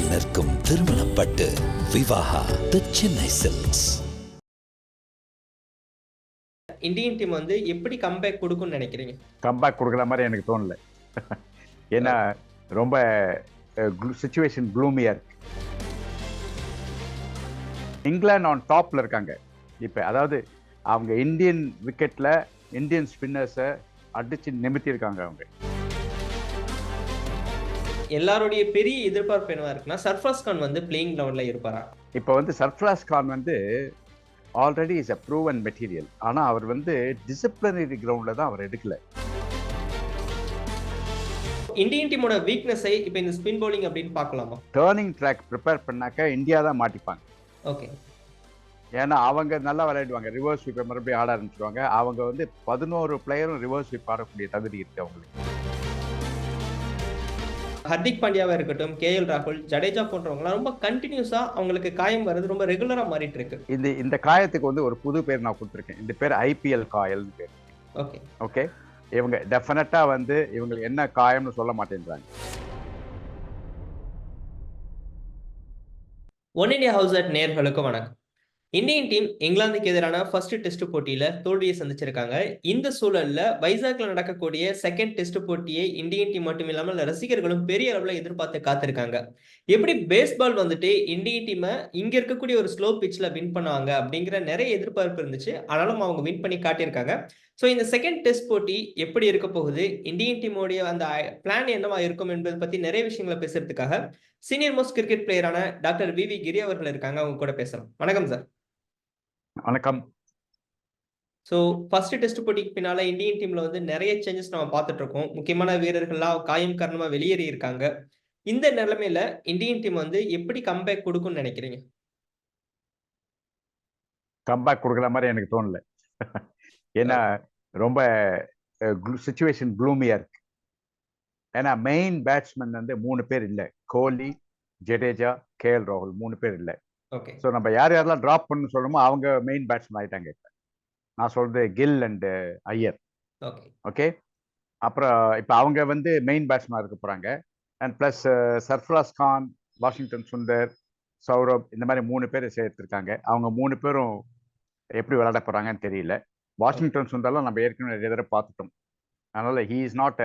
திரையில் நிற்கும் திருமணப்பட்டு Vivaha the Chennai Silks Indian team வந்து எப்படி கம்பேக் கொடுக்கும்னு நினைக்கிறீங்க? கம்பேக் கொடுக்குற மாதிரி எனக்கு தோணல. ஏன்னா ரொம்ப சுச்சுவேஷன் க்ளூமியாக இருக்கு. இங்கிலாந்து ஆன் டாப்ல இருக்காங்க. இப்போ அதாவது அவங்க இந்தியன் விக்கெட்டில் இந்தியன் ஸ்பின்னர்ஸை அடிச்சு நிமித்தி இருக்காங்க அவங்க. எல்லாருடைய பெரிய எதிர்பார்ப்பு என்னவா இருக்குன்னா சர்ஃப்ராஸ் கான் வந்து பிளேயிங் லெவல்ல இருப்பாரா? இப்போ வந்து சர்ஃப்ராஸ் கான் வந்து already is a proven material ஆனால் அவர் வந்து டிசிப்ளினரி கிரவுண்டில் தான் அவர் எடுக்கல. இந்தியன் டீமோட வீக்னஸை இப்போ இந்த ஸ்பின் பவுலிங் அப்படின்னு பார்க்கலாமா? டேர்னிங் ட்ராக் ப்ரிப்பேர் பண்ணாக்க இந்தியா தான் மாட்டிப்பாங்க. ஓகே ஏன்னா அவங்க நல்லா விளையாடுவாங்க. ரிவர்ஸ் ஸ்வீப்பை மறுபடியும் ஆட ஆரம்பிச்சிருவாங்க. அவங்க வந்து பதினோரு பிளேயரும் ரிவர்ஸ் ஸ்வீப் ஆடக்கூடிய தகுதி இருக்கு அவங்களுக்கு. ஹர்திக் பாண்டியாவா இருக்கட்டும் கே எல் ராகுல் ஜடேஜா போன்றவங்கலாம் ரொம்ப கண்டினியூஸா அவங்களுக்கு காயம் வர்றது ரொம்ப ரெகுலரா மாறிட்டு இருக்கு இந்த இந்த காயத்துக்கு வந்து ஒரு புது பேர் நான் கொடுத்துருக்கேன். இந்த பேர் ஐபிஎல் காயல்னு பேர். ஓகே. ஓகே? இவங்க டெஃபினட்டா வந்து இவங்களுக்கு என்ன காயம்னு சொல்ல மாட்டேன்றாங்க. ஒன் இந்தியா ஹவுஸ் அட் நேர்களுக்கு வணக்கம். இந்தியன் டீம் இங்கிலாந்துக்கு எதிரான ஃபர்ஸ்ட் டெஸ்ட் போட்டியில தோல்வியை சந்திச்சிருக்காங்க. இந்த சூழல்ல வைசாக்ல நடக்கக்கூடிய செகண்ட் டெஸ்ட் போட்டியை இந்தியன் டீம் மட்டும் இல்லாமல் ரசிகர்களும் பெரிய அளவுல எதிர்பார்த்து காத்திருக்காங்க. எப்படி பேஸ்பால் வந்துட்டு இந்தியன் டீமை இங்க இருக்கக்கூடிய ஒரு ஸ்லோ பிட்ச்ல வின் பண்ணுவாங்க அப்படிங்கிற நிறைய எதிர்பார்ப்பு இருந்துச்சு. ஆனாலும் அவங்க வின் பண்ணி காட்டியிருக்காங்க. ஸோ இந்த செகண்ட் டெஸ்ட் போட்டி எப்படி இருக்க போகுது? இந்தியன் டீமோடைய அந்த பிளான் என்னவா இருக்கும் என்பதை பத்தி நிறைய விஷயங்களை பேசுறதுக்காக சீனியர் மோஸ்ட் கிரிக்கெட் பிளேயரான டாக்டர் வி வி கிரி அவர்கள் இருக்காங்க. அவங்க கூட பேசலாம். வணக்கம் சார் வணக்கம். ஸோ ஃபர்ஸ்ட் டெஸ்ட் போட்டிக்கு பின்னால இந்தியன் டீம்ல வந்து நிறைய சேஞ்சஸ் நம்ம பார்த்துட்டு இருக்கோம். முக்கியமான வீரர்கள்லாம் காயம் காரணமா வெளியேறி இருக்காங்க. இந்த நிலைமையில இந்தியன் டீம் வந்து எப்படி கம்பேக் கொடுக்கும்னு நினைக்கிறீங்க? கம்பேக் கொடுக்குற மாதிரி எனக்கு தோணல. ஏன்னா ரொம்ப சுச்சுவேஷன் க்ளூமியாக இருக்கு. ஏன்னா மெயின் பேட்ஸ்மேன் வந்து மூணு பேர் இல்லை. கோலி ஜடேஜா கேஎல் ராகுல் மூணு பேர் இல்லை. ஓகே ஸோ நம்ம யார் யாரெல்லாம் ட்ராப் பண்ணு சொல்கிறோமோ அவங்க மெயின் பேட்ஸ்மேன் ஆயிட்டாங்க இப்போ. நான் சொல்றது Gill and Iyer okay okay அப்புறம் இப்போ அவங்க வந்து மெயின் பேட்ஸ்மேன் இருக்க போகிறாங்க and plus Sarfaraz Khan Washington Sundar Saurabh இந்த மாதிரி மூணு பேர் சேர்த்துருக்காங்க. அவங்க மூணு பேரும் எப்படி விளையாட போகிறாங்கன்னு தெரியல. வாஷிங்டன் சுந்தர்லாம் நம்ம ஏற்கனவே நிறைய தடவை பார்த்துட்டோம். அதனால் ஹீ இஸ் நாட்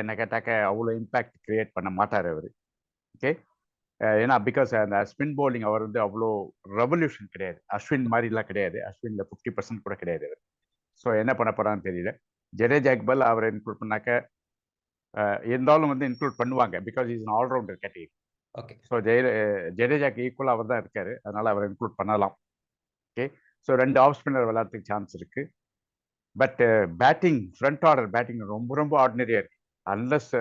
என்ன கேட்டாக்க அவ்வளோ இம்பேக்ட் கிரியேட் பண்ண மாட்டார் அவர். ஓகே ஏன்னா பிகாஸ் அந்த ஸ்பின் பவுலிங் அவர் வந்து அவ்வளோ ரெவல்யூஷன் கிடையாது. அஸ்வின் மாதிரிலாம் கிடையாது. அஸ்வின்ல ஃபிஃப்டி பர்சன்ட் கூட கிடையாது அவர். ஸோ என்ன பண்ண போகிறான்னு தெரியல. ஜடேஜா இக்பல் அவரை இன்க்ளூட் பண்ணாக்க இருந்தாலும் வந்து இன்க்ளூட் பண்ணுவாங்க. Because is allrounder category okay so ஜெய ஜடேஜாக்கு ஈக்குவலாக அவர் தான் இருக்காரு. அதனால அவரை இன்க்ளூட் பண்ணலாம். ஓகே ஸோ ரெண்டு ஆஃப் ஸ்பின்னர் விளையாடுறதுக்கு சான்ஸ் இருக்கு. But batting front order batting ரொம்ப ரொம்ப ஆர்டினரியாக இருக்கு. அன்லஸ்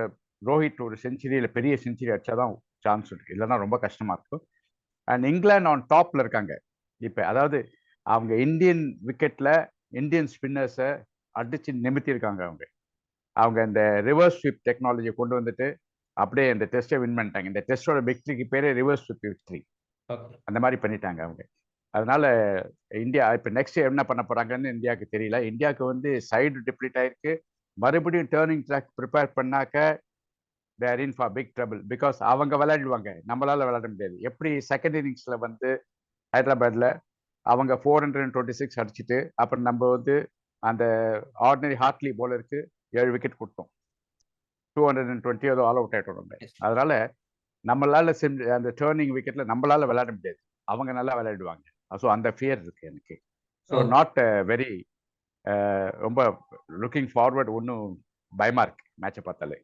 ரோஹித் ஒரு செஞ்சுரியில் பெரிய செஞ்சுரி அடிச்சா தான் சான்ஸ் இருக்கு. இல்லைன்னா ரொம்ப கஷ்டமா இருக்கும். அண்ட் இங்கிலாந்து ஆன் டாப்ல இருக்காங்க. இப்போ அதாவது அவங்க இந்தியன் விக்கெட்ல இந்தியன் ஸ்பின்னர்ஸை அடிச்சு நிமித்தி இருக்காங்க அவங்க. அவங்க இந்த ரிவர்ஸ் ஸ்வீப் டெக்னாலஜியை கொண்டு வந்துட்டு அப்படியே இந்த டெஸ்ட்டை வின் பண்ணிட்டாங்க. இந்த டெஸ்டோட விக்ட்ரிக்கு பேரே ரிவர்ஸ் ஸ்வீப் விக்ட்ரி அந்த மாதிரி பண்ணிட்டாங்க அவங்க. அதனால இந்தியா இப்போ நெக்ஸ்ட் என்ன பண்ண போறாங்கன்னு இந்தியாவுக்கு தெரியல. இந்தியாவுக்கு வந்து சைடு டிப்ளீட் ஆயிருக்கு. மறுபடியும் டேர்னிங் ட்ராக் ப்ரிப்பேர் பண்ணாக்க there in for big trouble because அவங்க விளையாடுவாங்க. நம்மளால விளையாட முடியாது. எப்படி செகண்ட் இன்னிங்ஸ்ல வந்து ஹைதராபாத்ல அவங்க four hundred and twenty six அடிச்சுட்டு அப்புறம் நம்ம வந்து அந்த ஆர்டினரி ஹார்ட்லி போலருக்கு ஏழு விக்கெட் கொடுத்தோம். டூ ஹண்ட்ரட் அண்ட் டுவெண்ட்டி ஏதோ ஆல் அவுட் ஆகிட்டோம் நம்ம. அதனால நம்மளால அந்த டேர்னிங் விக்கெட்ல நம்மளால விளையாட முடியாது. அவங்க நல்லா விளையாடுவாங்க. ஸோ அந்த ஃபியர் இருக்கு எனக்கு. ஸோ நாட் வெரி ரொம்ப லுக்கிங் ஃபார்வர்ட் ஒன்றும் பயமா இருக்கு மேட்சை பார்த்தாலே.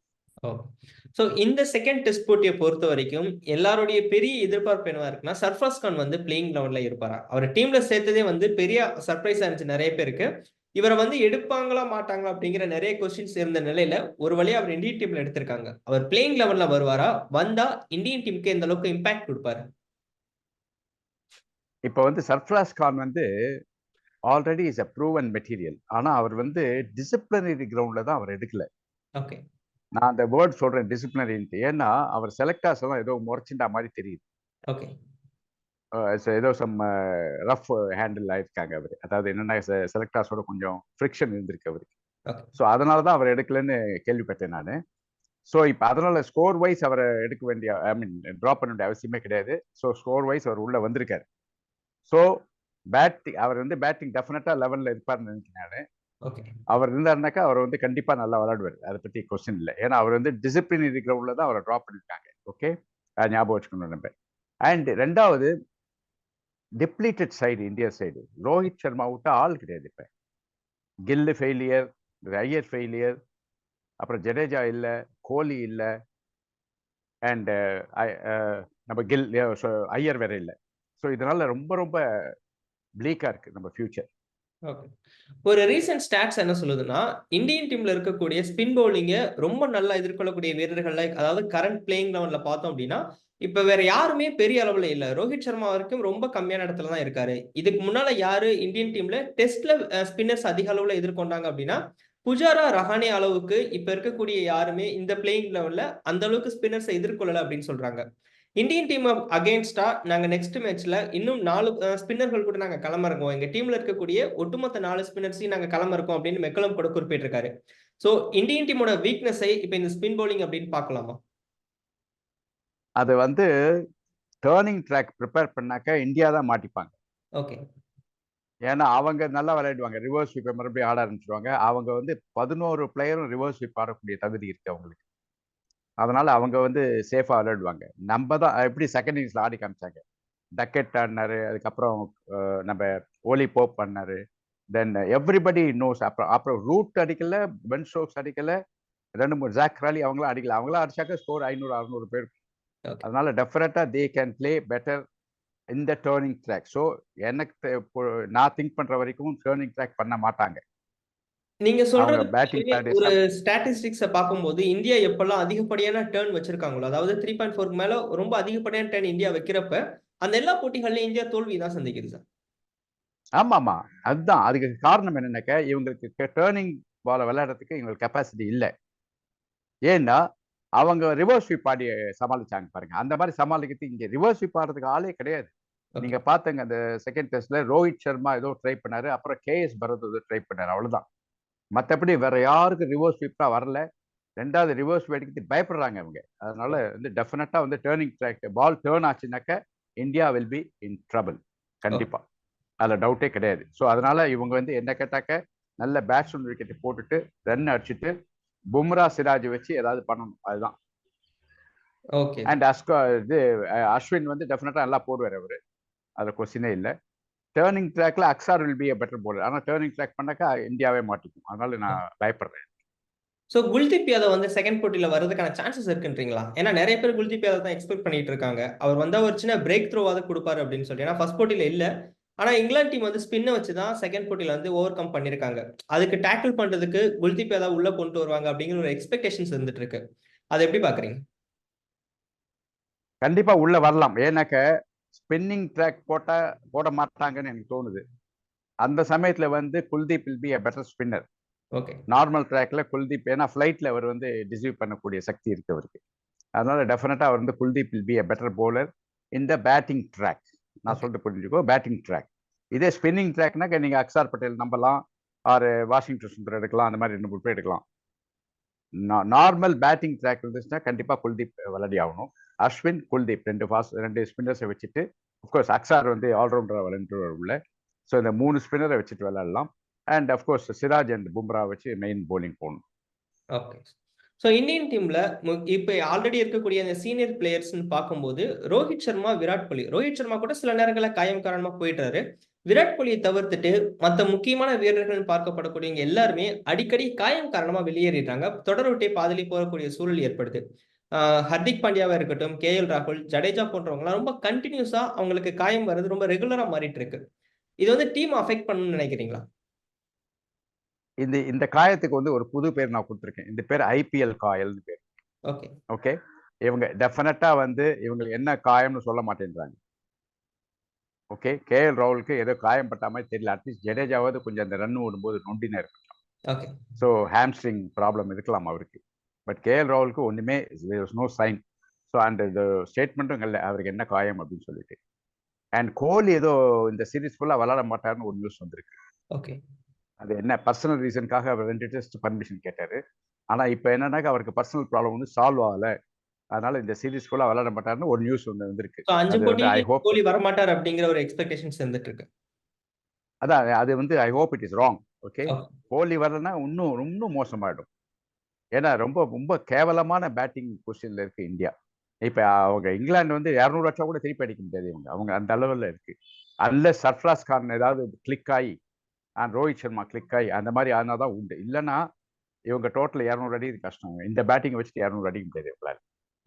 ஸோ இந்த செகண்ட் டெஸ்ட் போட்டியை பொறுத்த வரைக்கும் எல்லாருடைய பெரிய எதிர்பார்ப்பு என்னவா இருக்குன்னா சர்ஃப்ராஸ் கான் வந்து பிளேயிங் லெவல்ல இருப்பாரா? அவர் டீம்ல சேர்த்ததே வந்து பெரிய சர்ப்ரைஸா இருந்துச்சு நிறைய பேருக்கு. இவரை வந்து எடுப்பாங்களா மாட்டாங்களா அப்படிங்கிற நிறைய கொஸ்டின்ஸ் இருந்த நிலையில ஒரு வழியா அவர் இந்தியன் டீம்ல எடுத்திருக்காங்க. அவர் பிளேயிங் லெவல்ல வருவாரா? வந்தா இந்தியன் டீமுக்கு எந்த அளவுக்கு இம்பாக்ட் கொடுப்பாரு? இப்போ வந்து சர்ஃப்ராஸ் கான் வந்து already is a proven material ஆனால் அவர் வந்து டிசிப்ளினரி கிரவுண்டில் தான் அவர் எடுக்கல. ஓகே நான் அந்த வேர்ட் சொல்றேன் டிசிப்ளினரின்ட்டு ஏன்னா அவர் செலக்டர்ஸ் எல்லாம் ஏதோ முறைச்சிண்டா மாதிரி தெரியுது. ஓகே ஏதோ சம் ரஃப் ஹேண்டில் ஆயிருக்காங்க அவர். அதாவது என்னென்ன செலக்டர்ஸோட கொஞ்சம் ஃப்ரிக்ஷன் இருந்திருக்கு அவருக்கு. ஸோ அதனால தான் அவர் எடுக்கலன்னு கேள்விப்பட்டேன் நான். ஸோ இப்போ அதனால ஸ்கோர் வைஸ் அவரை எடுக்க வேண்டிய ஐ மீன் ட்ராப் பண்ண வேண்டிய அவசியமே கிடையாது. ஸோ ஸ்கோர் வைஸ் அவர் உள்ள வந்திருக்காரு. ஸோ பேட்டிங் அவர் வந்து பேட்டிங் டெஃபினட்டாக லெவலில் இருப்பார்னு நினைக்கிறேன் அவர் இருந்தாருனாக்கா அவர் வந்து கண்டிப்பா நல்லா விளையாடுவார். அதை பத்தி கொஸ்டின் இல்லை. ஏன்னா அவர் வந்து டிசிப்ளின் இருக்கிற தான் அவரை ட்ராப் பண்ணிருக்காங்க. ஓகே? அது ஞாபகம் வச்சுக்கணும் நம்ம அண்ட் ரெண்டாவது depleted side India side Rohit Sharma விட்டு ஆள் கிடையாது இப்ப. கில்லு ஃபெயிலியர் ஐயர் ஃபெயிலியர் அப்புறம் ஜடேஜா இல்லை கோலி இல்லை அண்டு நம்ம கில் ஐயர் வேற இல்லை. ஸோ இதனால ரொம்ப ரொம்ப ப்ளீக்காக இருக்குது நம்ம ஃப்யூச்சர் ஓகே ஒரு ரீசன்ட் ஸ்டாட்ஸ் என்ன சொல்லுதுன்னா இந்தியன் டீம்ல இருக்கக்கூடிய ஸ்பின் பவுலிங்க ரொம்ப நல்லா எதிர்கொள்ளக்கூடிய வீரர்கள்ல அதாவது கரண்ட் பிளேயிங் லெவல்ல பார்த்தோம் அப்படின்னா இப்ப வேற யாருமே பெரிய அளவுல இல்ல. ரோஹித் சர்மா வரைக்கும் ரொம்ப கம்மியான இடத்துல தான் இருக்காரு. இதுக்கு முன்னால யாரு இந்தியன் டீம்ல டெஸ்ட்ல ஸ்பின்னர்ஸ் அதிக அளவுல எதிர்கொண்டாங்க அப்படின்னா புஜாரா ரஹானே அளவுக்கு இப்ப இருக்கக்கூடிய யாருமே இந்த பிளேயிங் லெவல்ல அந்த அளவுக்கு ஸ்பின்னர்ஸை எதிர்கொள்ளல அப்படின்னு சொல்றாங்க. இந்தியன் டீம் அகேன்ஸ்டா நாங்க நெக்ஸ்ட் மேட்ச்ல இன்னும் நாலு ஸ்பின்னர்கள் கூட நாங்க களமிறங்குவோம். எங்க டீம்ல இருக்கக்கூடிய ஒட்டுமொத்த நாலு ஸ்பின்னர்ஸையும் நாங்க களமிறக்கோம் அப்படின்னு மெக்கலம் கூட குறிப்பிட்டிருக்காரு. சோ இந்தியன் டீமோட வீக்னஸை இப்ப இந்த ஸ்பின் பவுலிங் அப்படின்னு பார்க்கலாமா? அது வந்து டேர்னிங் ட்ராக் ப்ரிப்பேர் பண்ணாக்க இந்தியா தான் மாட்டிப்பாங்க. ஓகே ஏன்னா அவங்க நல்லா விளையாடுவாங்க. ரிவர்ஸ் ஸ்வீப்பை மறுபடியும் ஆட ஆரம்பிச்சிருவாங்க. அவங்க வந்து பதினோரு பிளேயரும் ரிவர்ஸ் ஸ்வீப் ஆடக்கூடிய தகுதி இருக்கு அவங்களுக்கு. அதனால அவங்க வந்து சேஃபா விளையாடுவாங்க. நம்ம தான் எப்படி செகண்ட் இன்னிங்ஸ்ல ஆடி காமிச்சாங்க? டக்கெட் ஆடினாரு அதுக்கப்புறம் நம்ம ஓலி போப் பண்ணாரு தென் எவ்ரிபடி நோஸ் அப்புறம் அப்புறம் ரூட் அடிக்கல பென் ஸ்டோக்ஸ் அடிக்கல ரெண்டு மூணு ஜாக் ராலி அவங்களும் அடிக்கல. அவங்களாம் அடிச்சாக்க ஸ்கோர் ஐநூறு அறுநூறு பேர். அதனால டெஃபினட்டா தே கேன் பிளே பெட்டர் இந்த டேர்னிங் ட்ராக் ஸோ எனக்கு நான் திங்க் பண்ற வரைக்கும் டேர்னிங் ட்ராக் பண்ண மாட்டாங்க. நீங்க சொல்றது ஒரு ஸ்டாட்டிஸ்டிக்ஸ பார்க்கும்போது இந்தியா எப்பெல்லாம் அதிகப்படியான டேர்ன் வச்சிருக்காங்களோ அதாவது த்ரீ பாயிண்ட் ஃபோருக்கு மேல ரொம்ப அதிகப்படியான டேர்ன் இந்தியா வைக்கிறப்ப அந்த எல்லா போட்டிகள்லயும் இந்தியா தோல்வி தான் சந்திக்குது சார். ஆமா ஆமா அதுதான். அதுக்கு காரணம் என்னன்னாக்க இவங்களுக்கு டேர்னிங் பால விளையாடுறதுக்கு இவங்களுக்கு கெப்பாசிட்டி இல்லை. ஏன்னா அவங்க ரிவர்ஸ் ஸ்வீப் ஆடி சமாளிச்சாங்க பாருங்க. அந்த மாதிரி சமாளிக்கிறது இங்க ரிவர்ஸ் ஸ்வீப் ஆடுறதுக்கு ஆளே கிடையாது. நீங்க பாத்துங்க அந்த செகண்ட் டெஸ்ட்ல ரோஹித் சர்மா ஏதோ ட்ரை பண்ணாரு. அப்புறம் கேஎஸ் பரத் ஏதோ ட்ரை பண்ணாரு. அவ்வளவுதான். மத்தபடி வேற யாருக்கும் ரிவர்ஸ் ஸ்வீப்பா வரல. ரெண்டாவது ரிவர்ஸ் அடிக்கிறது பயப்படுறாங்க அவங்க அதனால வந்து டெஃபினட்டா வந்து turning track ball turn ஆச்சுனாக்க India will be in trouble கண்டிப்பா. அதுல டவுட்டே கிடையாது. ஸோ அதனால இவங்க வந்து என்ன கேட்டாக்க நல்ல பேட்ஸ்மேன் விக்கெட்டை போட்டுட்டு ரன் அடிச்சுட்டு பும்ரா சிராஜ் வச்சு ஏதாவது பண்ணணும். அதுதான். ஓகே அண்ட் அஸ்கோ இது அஸ்வின் வந்து டெஃபினட்டா நல்லா போடுவார் அவரு. அது கொஸ்டினே இல்லை. டேர்னிங் ட்ராக்ல Axar will be a better bowler ஆனால் டேர்னிங் ட்ராக் பண்ணாக்கா இந்தியாவே மாட்டிக்கும். அதனால நான் பயப்படுறேன். சோ குல்தீப் யாதவ் வந்து செகண்ட் போட்டியில வர்றதுக்கான சான்சஸ் இருக்குன்றீங்களா? ஏன்னா நிறைய பேர் குல்தீப் யாதவ் தான் எக்ஸ்பெக்ட் பண்ணிட்டு இருக்காங்க. அவர் வந்தா ஒரு சின்ன பிரேக் த்ரோவாவது கொடுப்பாரு அப்படின்னு சொல்லி. ஏன்னா ஃபர்ஸ்ட் போட்டியில இல்ல. ஆனா இங்கிலாந்து டீம் வந்து ஸ்பின்னை வச்சு தான் செகண்ட் போட்டியில வந்து ஓவர் கம் பண்ணிருக்காங்க அதுக்கு டேக்கிள் பண்றதுக்கு குல்தீப் யாதவ் உள்ள கொண்டு வருவாங்க அப்படிங்கிற ஒரு எக்ஸ்பெக்டேஷன்ஸ் இருந்துட்டு இருக்கு. அதை எப்படி பாக்குறீங்க கண்டிப்பா உள்ள வரலாம். ஏன்னாக்க ஸ்பின்னிங் ட்ராக் போட்டா போட மாட்டாங்கன்னு எனக்கு தோணுது. அந்த சமயத்துல வந்து Kuldeep will be a better spinner okay normal ட்ராக்ல குல்தீப் ஏன்னா ஃப்ளைட்ல அவர் வந்து டிசீவ் பண்ணக்கூடிய சக்தி இருக்கு அவருக்கு. அதனால டெஃபினட்டா அவர் வந்து Kuldeep will be a better bowler இந்த பேட்டிங் ட்ராக் நான். சொல்லிட்டு புரிஞ்சுக்கோ? பேட்டிங் ட்ராக் இதே ஸ்பின்னிங் ட்ராக்னாக்க நீங்க அக்ஷார் பட்டேல் நம்பலாம் ஆர் வாஷிங்டன் சுந்தர் எடுக்கலாம் அந்த மாதிரி ரெண்டு மூணு பேர் எடுக்கலாம். நார்மல் பேட்டிங் ட்ராக் இருந்துச்சுன்னா கண்டிப்பா குல்தீப் விளையாடி ஆகணும். அஸ்வின் குல்தீப் ரெண்டு ஃபாஸ்ட் ரெண்டு ஸ்பின்னர்ஸை வச்சுட்டு அஃப்கோர்ஸ் அக்சார் வந்து ஆல்ரவுண்டராக விளையாண்டு உள்ள. ஸோ இந்த மூணு ஸ்பின்னரை வச்சுட்டு விளையாடலாம். And of course Siraj and Bumrah வச்சு மெயின் போலிங் போகணும் ஓகே ஸோ இந்தியன் டீம்ல இப்போ ஆல்ரெடி இருக்கக்கூடிய அந்த சீனியர் பிளேயர்ஸ்னு பார்க்கும்போது ரோஹித் சர்மா விராட் கோலி. ரோஹித் சர்மா கூட சில நேரங்களில் காயம் காரணமா போயிட்டாரு. விராட் கோலியை தவிர்த்துட்டு மற்ற முக்கியமான வீரர்கள் பார்க்கப்படக்கூடியவங்க எல்லாருமே அடிக்கடி காயம் காரணமா வெளியேறிடுறாங்க தொடர் விட்டே பாதிலே போகக்கூடிய சூழல் ஏற்படுது. ஹர்திக் பாண்டியாவா இருக்கட்டும் கே எல் ராகுல் ஜடேஜா போன்றவங்கலாம் ரொம்ப கண்டினியூஸா அவங்களுக்கு காயம் வர்றது ரொம்ப ரெகுலரா மாறிட்டு இருக்கு இது வந்து டீம் அஃபெக்ட் பண்ணணும்னு நினைக்கிறீங்களா? இந்த இந்த காயத்துக்கு வந்து ஒரு புது பேர் நான் கொடுத்துருக்கேன். இந்த பேர் ஐபிஎல் காயல்னு பேர். ஓகே. ஓகே? இவங்க டெஃபினட்டா வந்து இவங்களுக்கு என்ன காயம்னு சொல்ல மாட்டேன்றாங்க. ஓகே? கேஎல் ராகுலுக்கு ஏதோ காயம் பட்ட மாதிரி தெரியல. அட்லீஸ்ட் ஜடேஜாவது கொஞ்சம் அந்த ரன் ஓடும்போது நொண்டினா இருக்கலாம் ஓகே. ஸோ ஹாம்ஸ்ட்ரிங் ப்ராப்ளம் இருக்கலாம் அவருக்கு. பட் கேஎல் ராகுலுக்கு ஒன்றுமே நோ சைன் ஸோ அந்த இந்த ஸ்டேட்மெண்ட்டும் இல்லை அவருக்கு என்ன காயம் அப்படின்னு சொல்லிட்டு. அண்ட் கோலி ஏதோ இந்த சீரீஸ் ஃபுல்லாக விளாட மாட்டாருன்னு ஒரு நியூஸ் வந்திருக்கு. ஓகே அது என்ன பர்சனல் ரீசனுக்காக அவர் ரெண்டு டெஸ்ட் பர்மிஷன் கேட்டாரு. ஆனால் இப்போ என்னன்னாக்கா அவருக்கு பர்சனல் ப்ராப்ளம் வந்து சால்வ் ஆகலை. அதனால இந்த சீரீஸ் ஃபுல்லாக விளையாட மாட்டாருன்னு ஒரு நியூஸ் ஒன்று வந்திருக்கு. போட்டி hope- கோலி வரமாட்டார் அப்படிங்கிற ஒரு எக்ஸ்பெக்டேஷன்ஸ் இருக்கு அதான் அது வந்து I hope it is wrong okay Okay. Kohli வரலன்னா இன்னும் இன்னும் மோசமாயிடும். ஏன்னா ரொம்ப ரொம்ப கேவலமான பேட்டிங் பொசிஷனில் இருக்குது இந்தியா. இப்போ அவங்க இங்கிலாந்து வந்து இரநூறு லட்சம் கூட திருப்பி அடிக்க முடியாது இவங்க. அவங்க அந்த அளவில் இருக்குது அல்ல சர்ஃப்ராஸ் கான் ஏதாவது கிளிக் ஆகி அண்ட் ரோஹித் சர்மா கிளிக் ஆகி அந்த மாதிரி ஆனால் தான் உண்டு. இல்லைன்னா இவங்க டோட்டல் இரநூறு அடி இது கஷ்டம். இந்த பேட்டிங் வச்சுட்டு இரநூறு அடிக்க முடியாது இவங்களால.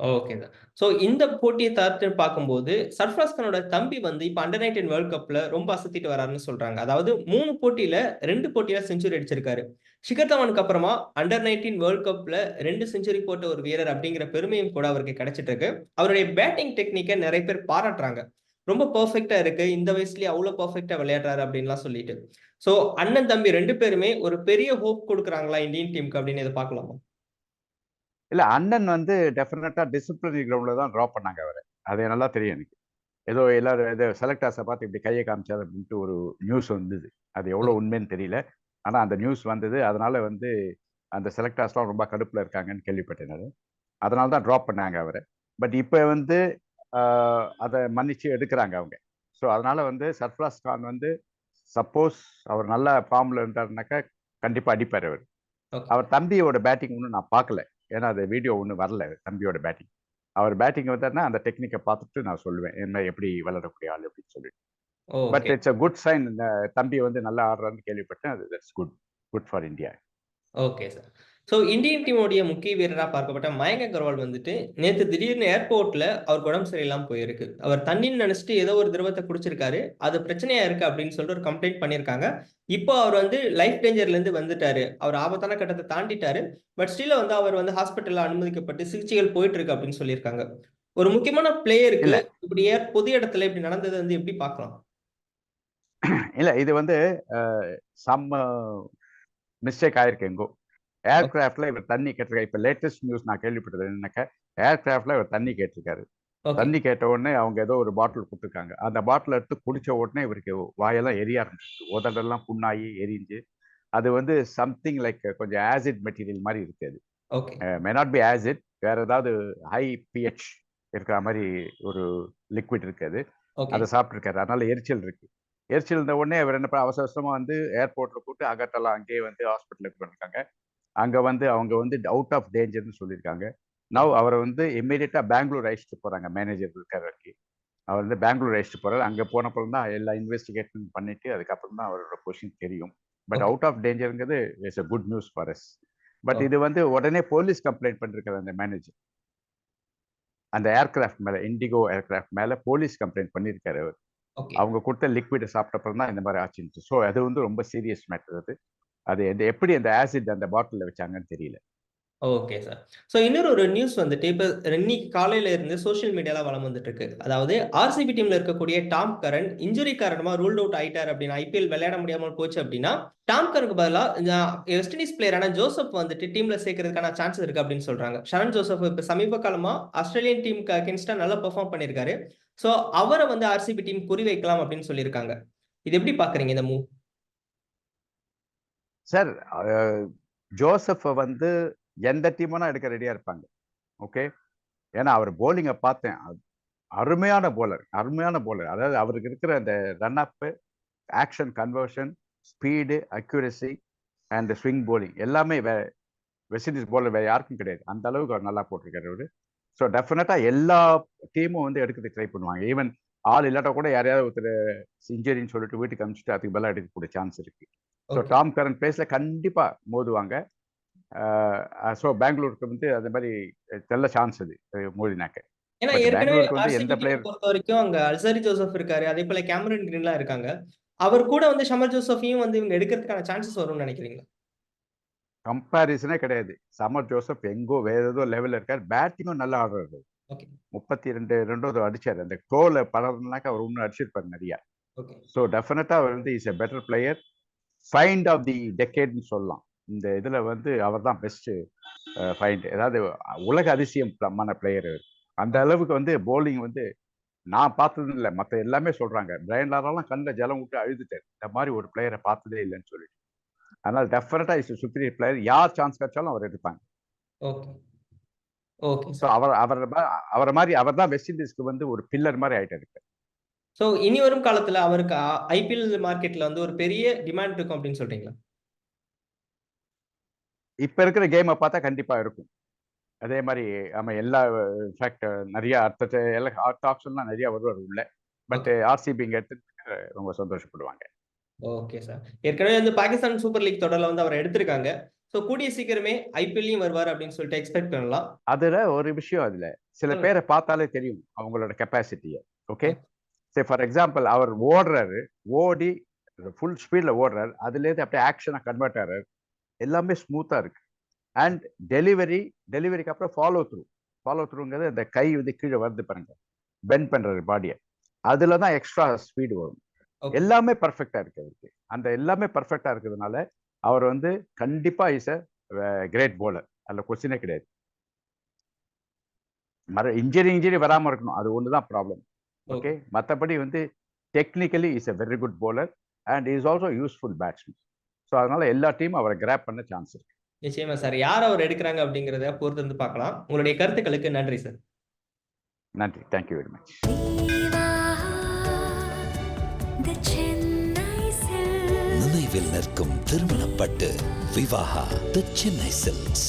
ஓகே தான் ஸோ இந்த போட்டியை தவிர்த்து பார்க்கும்போது சர்ஃப்ராஸ் கானோட தம்பி வந்து இப்போ அண்டர் நைன்டீன் வேர்ல்ட் கப்ல ரொம்ப அசத்திட்டு வராருன்னு சொல்றாங்க. அதாவது மூணு போட்டியில ரெண்டு போட்டியில செஞ்சுரி அடிச்சிருக்காரு. ஷிகர் தவானுக்கு அப்புறமா அண்டர் நைன்டீன் வேர்ல்ட் கப்ல ரெண்டு செஞ்சுரி போட்ட ஒரு வீரர் அப்படிங்கிற பெருமையும் கூட அவருக்கு கிடைச்சிட்டு இருக்கு அவருடைய பேட்டிங் டெக்னிக்கை நிறைய பேர் பாராட்டுறாங்க. ரொம்ப பர்ஃபெக்டா இருக்கு. இந்த வயசுலயே அவ்வளவு பர்ஃபெக்டா விளையாடுறாரு அப்படின்லாம் சொல்லிட்டு. ஸோ அண்ணன் தம்பி ரெண்டு பேருமே ஒரு பெரிய ஹோப் கொடுக்குறாங்களா இந்தியன் டீமுக்கு அப்படின்னு இதை பார்க்கலாமா? இல்லை அண்ணன் வந்து டெஃபினட்டாக டிசிப்ளினரி கிரவுண்டில் தான் ட்ராப் பண்ணாங்க அவரை. அது நல்லா தெரியும் எனக்கு. ஏதோ எல்லாரும் ஏதோ செலக்டர்ஸை பார்த்து இப்படி கையை காமிச்சார் அப்படின்ட்டு ஒரு நியூஸ் வந்தது. அது எவ்வளோ உண்மைன்னு தெரியல. ஆனால் அந்த நியூஸ் வந்தது. அதனால வந்து அந்த செலக்டர்ஸ்லாம் ரொம்ப கடுப்பில் இருக்காங்கன்னு கேள்விப்பட்டேன் அதனால தான் ட்ராப் பண்ணாங்க அவரை. பட் இப்போ வந்து அதை மன்னிச்சு எடுக்கிறாங்க அவங்க. ஸோ அதனால வந்து சர்ஃப்ராஸ் கான் வந்து சப்போஸ் அவர் நல்ல ஃபார்மில் இருந்தாருனாக்கா கண்டிப்பாக அடிப்பார் அவர். அவர் தம்பியோட பேட்டிங் ஒன்றும் நான் பார்க்கல. ஏன்னா அது வீடியோ ஒன்றும் வரல தம்பியோட பேட்டிங் அவர் பேட்டிங் வந்தாருன்னா அந்த டெக்னிக்கை பார்த்துட்டு நான் சொல்லுவேன் என்ன எப்படி விளையாடக்கூடிய ஆள்? அப்படின்னு சொல்லிட்டு. But it's a good sign இந்த தம்பி வந்து நல்லா ஆடுறான்னு கேள்விப்பட்டேன் அது that's good good for India okay sir so Indian டீமோடைய முக்கிய வீரராக பார்க்கப்பட்ட மயங்க அகர்வால் வந்துட்டு நேற்று திடீர்னு ஏர்போர்ட்ல அவருக்கு உடம்பு சரியில்லாமல் போயிருக்கு. அவர் தண்ணின்னு நினைச்சிட்டு ஏதோ ஒரு திரவத்தை குடிச்சிருக்காரு. அது பிரச்சனையா இருக்கு அப்படின்னு சொல்லிட்டு ஒரு கம்ப்ளைண்ட் பண்ணியிருக்காங்க. இப்போ அவர் வந்து லைஃப் டேஞ்சர்ல இருந்து வந்துட்டாரு. அவர் ஆபத்தான கட்டத்தை தாண்டிட்டாரு. பட் ஸ்டில் வந்து அவர் வந்து ஹாஸ்பிட்டல்ல அனுமதிக்கப்பட்டு சிகிச்சைகள் போயிட்டு இருக்கு அப்படின்னு சொல்லியிருக்காங்க. ஒரு முக்கியமான பிளேயருக்கு. இப்படி ஏர் பொது இடத்துல இப்படி நடந்தது வந்து எப்படி பார்க்கலாம்? இல்லை இது வந்து சம் மிஸ்டேக் ஆயிருக்கு எங்கோ. ஏர்கிராஃப்ட்ல இவர் தண்ணி கேட்டிருக்காரு. இப்போ லேட்டஸ்ட் நியூஸ் நான் கேள்விப்பட்டது என்னன்னாக்கா ஏர்கிராஃப்ட்ல இவர் தண்ணி கேட்டிருக்காரு. தண்ணி கேட்ட உடனே அவங்க ஏதோ ஒரு பாட்டில் கொடுத்துருக்காங்க. அந்த பாட்டில் எடுத்து குடிச்ச உடனே இவருக்கு வாயெல்லாம் எரிய ஆரம்பிச்சிச்சு உதடெல்லாம் புண்ணாகி எரிஞ்சு அது வந்து சம்திங் லைக் கொஞ்சம் ஆசிட் மெட்டீரியல் மாதிரி இருக்கு அது. Okay may not be acid வேற ஏதாவது ஹை பிஹெச் இருக்கிற மாதிரி ஒரு லிக்விட் இருக்கு அது. சாப்பிட்ருக்காரு அதனால எரிச்சல் இருக்கு. எரிச்சல் இருந்த உடனே அவர் என்ன அவசர அவசரமா வந்து ஏர்போர்ட்ல கூட்டு அகட்டெல்லாம் அங்கேயே வந்து ஹாஸ்பிட்டலுக்கு பண்ணிருக்காங்க. அங்க வந்து அவங்க வந்து அவுட் ஆஃப் டேஞ்சர்னு சொல்லியிருக்காங்க. நவ் அவரை வந்து இம்மீடியட்டா பெங்களூர் அழைச்சிட்டு போறாங்க மேனேஜர் இருக்காரு வரைக்கும் அவர் வந்து பெங்களூர் அழைச்சிட்டு போறாரு. அங்க போனப்பறம் தான் எல்லா இன்வெஸ்டிகேஷன் பண்ணிட்டு அதுக்கப்புறம் தான் அவரோட கொஸ்டின் தெரியும். But. Out of டேஞ்சருங்கிறது it's a good news for us. But. இது வந்து உடனே போலீஸ் கம்ப்ளைண்ட் பண்ணிருக்காரு அந்த மேனேஜர் அந்த ஏர்கிராஃப்ட் மேல இண்டிகோ ஏர்கிராஃப்ட் மேல போலீஸ் கம்ப்ளைண்ட் பண்ணியிருக்காரு அவர். அவங்க கொடுத்த லிக்விடை சாப்பிட்டப்பறம் தான் இந்த மாதிரி ஆச்சுன்னு ஸோ அது வந்து ரொம்ப சீரியஸ் மேட்டர் அது. அது எந்த- எப்படி அந்த ஆசிட் அந்த பாட்டிலில் வச்சாங்கன்னு தெரியல. ஓகே சார் ஸோ இன்னொரு ஒரு நியூஸ் வந்துட்டு இப்போ இன்னைக்கு காலையில இருந்து சோஷியல் மீடியால வளம் வந்துட்டு இருக்கு அதாவது ஆர்சிபி டீம்ல இருக்கக்கூடிய டாம் கரன் இன்ஜுரி காரணமா ரூல்ட் அவுட் ஆயிட்டார் அப்படின்னா ஐபிஎல் விளையாட முடியாமல் போச்சு அப்படின்னா டாம் கரனுக்கு பதிலாக வெஸ்ட் இண்டீஸ் பிளேயரான ஜோசப் வந்துட்டு டீம்ல சேர்க்கறதுக்கான சான்சஸ் இருக்கு அப்படின்னு சொல்றாங்க. ஷரண் ஜோசப் இப்போ சமீப காலமா ஆஸ்திரேலியன் டீமுக்கு அகேன்ஸ்டா நல்லா பெர்ஃபார்ம் பண்ணியிருக்காரு. ஸோ அவரை வந்து ஆர்சிபி டீம் குறி வைக்கலாம் அப்படின்னு சொல்லியிருக்காங்க. இது எப்படி பாக்குறீங்க இந்த மூவ் சார் ஜோசஃபை வந்து எந்த டீமும் எடுக்க ரெடியாக இருப்பாங்க. ஓகே ஏன்னா அவர் போலிங்கை பார்த்தேன். அருமையான போலர் அருமையான போலர் அதாவது அவருக்கு இருக்கிற அந்த run up action conversion speed accuracy and swing bowling எல்லாமே வே வெஸ்ட் இண்டீஸ் போலர் வேறு யாருக்கும் கிடையாது. அந்த அளவுக்கு அவர் நல்லா போட்டிருக்காரு அவர். ஸோ டெஃபினட்டாக எல்லா டீமும் வந்து எடுக்கிறதுக்கு ட்ரை பண்ணுவாங்க. ஈவன் ஆள் இல்லாட்டா கூட யாரையாவது ஒருத்தர் இன்ஜுரின்னு சொல்லிட்டு வீட்டுக்கு அனுப்பிச்சிட்டு அதுக்கு பதிலாக எடுக்கக்கூடிய சான்ஸ் இருக்குது ஸோ. டாம் கரன் பிளேஸ்ல கண்டிப்பா மோதுவாங்க. ஸோ பெங்களூருக்கு வந்து அந்த மாதிரி நல்ல சான்ஸ் அது மோதினாக்க. ஏன்னா ஏற்கனவே பொறுத்த வரைக்கும் அங்க அல்சாரி ஜோசப் இருக்காரு அதே போல கேமரன் கிரீன்லாம் இருக்காங்க. அவர் கூட வந்து ஷமர் ஜோசஃபையும் வந்து இவங்க எடுக்கிறதுக்கான சான்சஸ் வரும்னு நினைக்கிறீங்களா? கம்பாரிசனே கிடையாது. சமர் ஜோசப் எங்கோ வேற ஏதோ லெவலில் இருக்கார். பேட்டிங்கும் நல்லா ஆடுறாரு. முப்பத்தி ரெண்டு ரெண்டாவது அடிச்சார். அந்த டோல படம்னாக்க அவர் இன்னும் அடிச்சிருப்பார் நிறைய. ஸோ டெஃபினட்டா அவர் வந்து is a better player find of the டெக்கேட்னு சொல்லலாம். இந்த இதுல வந்து அவர் தான் பெஸ்ட் ஃபைண்ட் அதாவது உலக அதிசயமான பிளேயர் அந்த அளவுக்கு வந்து போலிங் வந்து நான் பார்த்தது இல்லை மற்ற எல்லாமே சொல்றாங்க. பிரைன் லாரெல்லாம் கண்ணில் ஜலம் விட்டு அழுதுட்டார். இந்த மாதிரி ஒரு பிளேயரை பார்த்ததே இல்லைன்னு சொல்லிட்டு. அதனால டெஃபினட்டா இஸ் சுப்பீரியர் பிளேயர் யார் சான்ஸ் கிடைச்சாலும் அவர் எடுப்பாங்க. ஓகே ஓகே ஸோ அவர் அவர் அவரை மாதிரி அவர் தான் வெஸ்ட் இண்டீஸ்க்கு வந்து ஒரு பில்லர் மாதிரி ஆயிட்டாரு இப்ப. ஸோ இனி வரும் காலத்துல அவருக்கு ஐபிஎல் மார்க்கெட்ல வந்து ஒரு பெரிய டிமாண்ட் இருக்கும் அப்படின்னு சொல்றீங்களா? இப்ப இருக்கிற கேமை பார்த்தா கண்டிப்பா இருக்கும். அதே மாதிரி நம்ம எல்லா இன்ஃபேக்ட் நிறைய அடுத்த எல்லா ஆப்ஷன்லாம் நிறைய வருவார் உள்ள. பட் ஆர்சிபி இங்க எடுத்து ரொம்ப சந்தோஷப்படுவாங்க. ஓகே சார் ஏற்கனவே வந்து பாகிஸ்தான் சூப்பர் லீக் தொடர்ல வந்து அவர் எடுத்திருக்காங்க. ஸோ கூடிய சீக்கிரமே ஐபிஎல்லையும் வருவார் அப்படின்னு சொல்லிட்டு எக்ஸ்பெக்ட் பண்ணலாம். அதுல ஒரு விஷயம் அதுல. சில. பேரை பார்த்தாலே தெரியும் அவங்களோட கெப்பாசிட்டியை ஓகே சரி ஃபார் எக்ஸாம்பிள் அவர் ஓடுறாரு ஓடி ஃபுல் ஸ்பீட்ல ஓடுறாரு. அதுலேருந்து அப்படியே ஆக்ஷனை கன்வெர்ட் ஆகிறாரு எல்லாமே ஸ்மூத்தா இருக்கு. அண்ட் டெலிவரி டெலிவரிக்கு அப்புறம் ஃபாலோ த்ரூ ஃபாலோ த்ரூங்கிறது அந்த கை வந்து கீழே வருது பாருங்க. பெண்ட் பண்றாரு பாடியை அதுல தான் எக்ஸ்ட்ரா ஸ்பீடு வரும். எல்லாமே பர்ஃபெக்டா இருக்கு அவருக்கு. அந்த எல்லாமே பர்ஃபெக்டா இருக்கிறதுனால அவர் வந்து கண்டிப்பா இஸ் அ கிரேட் bowler. அதுல கொஸ்டினே கிடையாது. மர இன்ஜுரி இன்ஜுரி வராம இருக்கணும். அது ஒன்று தான் ப்ராப்ளம் ஓகே மற்றபடி வந்து technically is a very good bowler and is also useful batsman so அதனால எல்லா டீமும் அவரை கிராப் பண்ண சான்ஸ் இருக்கு. நிச்சயமா சார் யார் அவர் எடுக்கிறாங்க அப்படிங்கிறத பொறுத்து வந்து பார்க்கலாம். உங்களுடைய கருத்துக்களுக்கு நன்றி சார் நன்றி. Thank you very much the Chennai Silks. நினைவில் நிற்கும் திருமணப்பட்டு விவாகா தி சென்னை சில்க்ஸ்